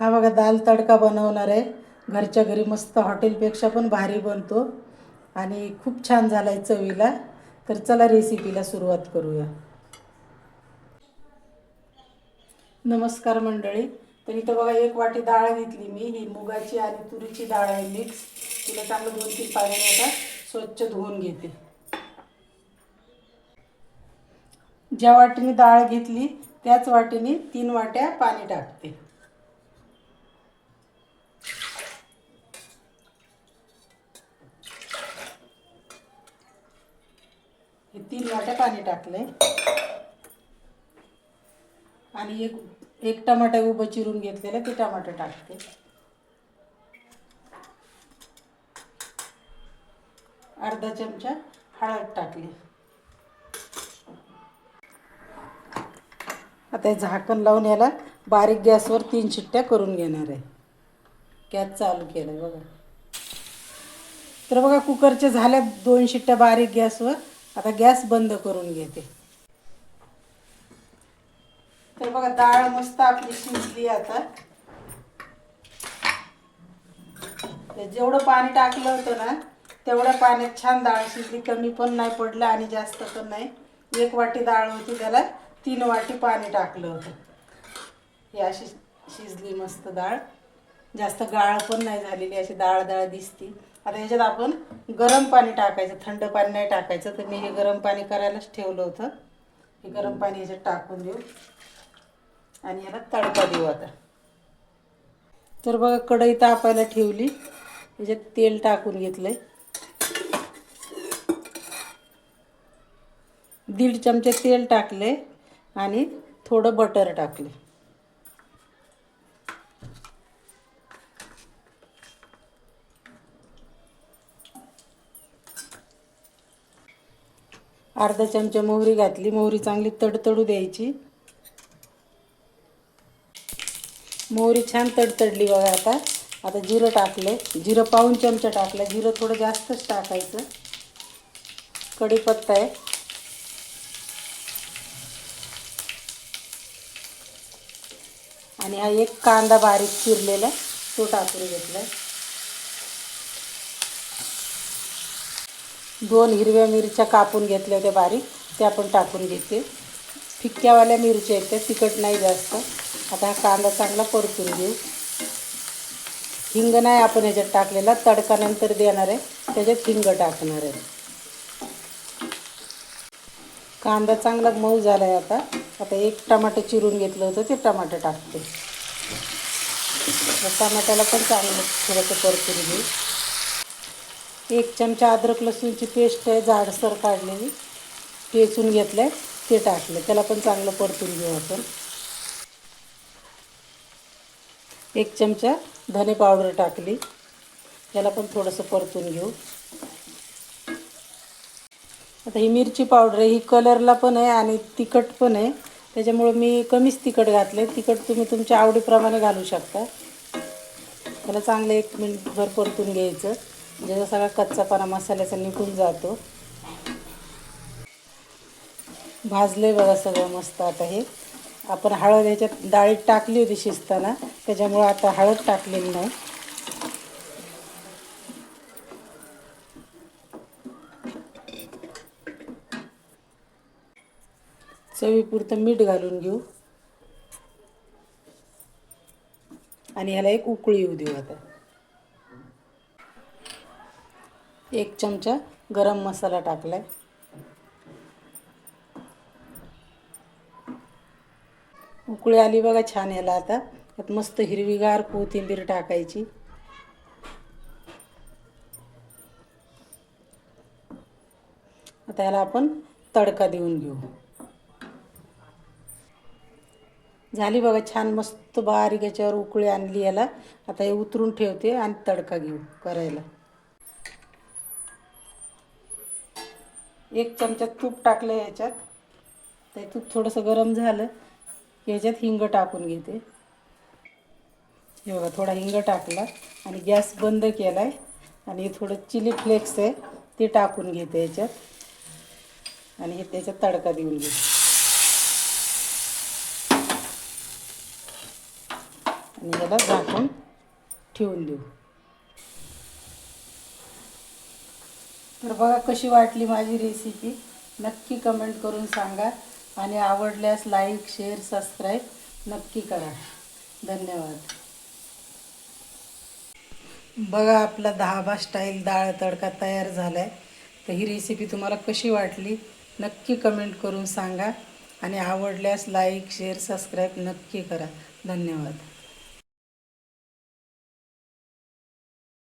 हा बघा दाल तडका बनवणार आहे. घरच्या घरी मस्त हॉटेलपेक्षा पण भारी बनतो. आणि खूप छान झाला आहे चवीला. तर चला रेसिपीला सुरुवात करूया. नमस्कार मंडळी. तर इथं बघा एक वाटी डाळ घेतली मी. ही मुगाची आणि तुरीची डाळ आहे मिक्स तिला चांगलं दोन तीन पाण्याने आता स्वच्छ धुवून घेते. ज्या वाटीने डाळ घेतली त्याच वाटीने तीन वाट्या पाणी टाकते. तीन वाट्या पाणी टाकले आणि एक एक टमाटा उभं चिरून घेतलेलं ते टमाटर टाकते. अर्धा चमचा हळद टाकली. आता झाकण लावून याला बारीक गॅसवर तीन शिट्ट्या करून घेणार आहे. गॅस चालू केला आहे बघा. तर बघा कुकरच्या झाल्या दोन शिट्ट्या बारीक गॅसवर. आता गॅस बंद करून घेते. तर बघा डाळ मस्त आपली शिजली आता. जेवढं पाणी टाकलं होतं ना तेवढ्या पाण्यात छान डाळ शिजली. कमी पण नाही पडलं आणि जास्त पण नाही. एक वाटी डाळ होती त्याला तीन वाटी पाणी टाकलं होतं. ही अशी शिजली मस्त डाळ. जास्त गाळ पण नाही झालेली अशी डाळ डाळ दिसती. आता याच्यात आपण गरम पाणी टाकायचं थंड पाणी नाही टाकायचं तर मी हे गरम पाणी करायलाच ठेवलं होतं. हे गरम पाणी ह्याच्यात टाकून देऊ. आणि याला तडका देऊ आता. तर बघा कढई तापायला ठेवली. ह्याच्यात तेल टाकून घेतलंय. दीड चमचे तेल टाकले आणि थोडं बटर टाकले अर्धा चमचा मोहरी घातली. मोहरी चांगली तडतडू द्यायची. मोहरी छान तडतडली बघा आता. आता जिरं टाकलं जिरं पाऊन चमचा टाकलं. जिरं थोडं जास्तच टाकायचं. कढीपत्ता आहे. आणि हा एक कांदा बारीक चिरलेला तो टाकून घेतला दोन हिरव्या मिरच्या कापून घेतल्या होत्या बारीक त्या पण टाकून घेते. फिक्क्यावाल्या मिरच्या आहेत त्या तिखट नाही जास्त. आता हा कांदा चांगला परतून घेऊ. हिंग नाही आपण ह्याच्यात टाकलेला तडका नंतर देणार आहे. त्याच्यात हिंग टाकणार आहे. कांदा चांगला मऊ झाला आहे आता. आता एक टमाटर चिरून घेतलं होतं ते टमाटर टाकते. टमाट्याला पण चांगलं थोडंसं परतून घेऊ. एक चमचा अद्रक लसूणची पेस्ट आहे जाडसर काढलेली. ठेचून घेतलं आहे ते टाकलं. त्याला पण चांगलं परतून घेऊ आपण. एक चमचा धने पावडर टाकली. त्याला पण थोडंसं परतून घेऊ. आता ही मिरची पावडर आहे ही कलरला पण आहे आणि तिखट पण आहे. त्याच्यामुळं मी कमीच तिखट घातलं आहे तिखट तुम्ही तुमच्या आवडीप्रमाणे घालू शकता. त्याला चांगलं एक मिनिटभर परतून घ्यायचं. म्हणजे सगळा कच्चापणा मसाल्याचा निघून जातो. भाजले बघा सगळं मस्त आता हे. आपण हळद ह्याच्यात डाळीत टाकली होती शिजताना त्याच्यामुळं आता हळद टाकलेली नाही. चवीपुरतं मीठ घालून घेऊ. आणि ह्याला एक उकळी येऊ देऊ आता. एक चमचा गरम मसाला टाकलाय. उकळी आली बघा छान याला आता. त्यात मस्त हिरवीगार कोथिंबीर टाकायची. आता ह्याला आपण तडका देऊन घेऊ. झाली बघा छान मस्त बारीक याच्यावर उकळी आणली याला. आता हे उतरून ठेवते आणि तडका घेऊ करायला. एक चमचा तूप टाकलं याच्यात ते तूप थोडंसं गरम झालं. की याच्यात हिंग टाकून घेते. हे बघा थोडा हिंग टाकला आणि गॅस बंद केला आहे आणि हे थोडं चिली फ्लेक्स आहे ते टाकून घेते याच्यात आणि हे त्याच्यात तडका देऊन घेते. आणि याला झाकून ठेवून देऊ. तर बघा कशी वाटली माझी रेसिपी नक्की कमेंट करून सांगा. आणि आवडल्यास लाईक शेअर सबस्क्राईब नक्की करा. धन्यवाद. बघा आपला दहाबा स्टाईल डाळ तडका तयार झाला आहे तर ही रेसिपी तुम्हाला कशी वाटली नक्की कमेंट करून सांगा. आणि आवडल्यास लाईक शेअर सबस्क्राईब नक्की करा. धन्यवाद.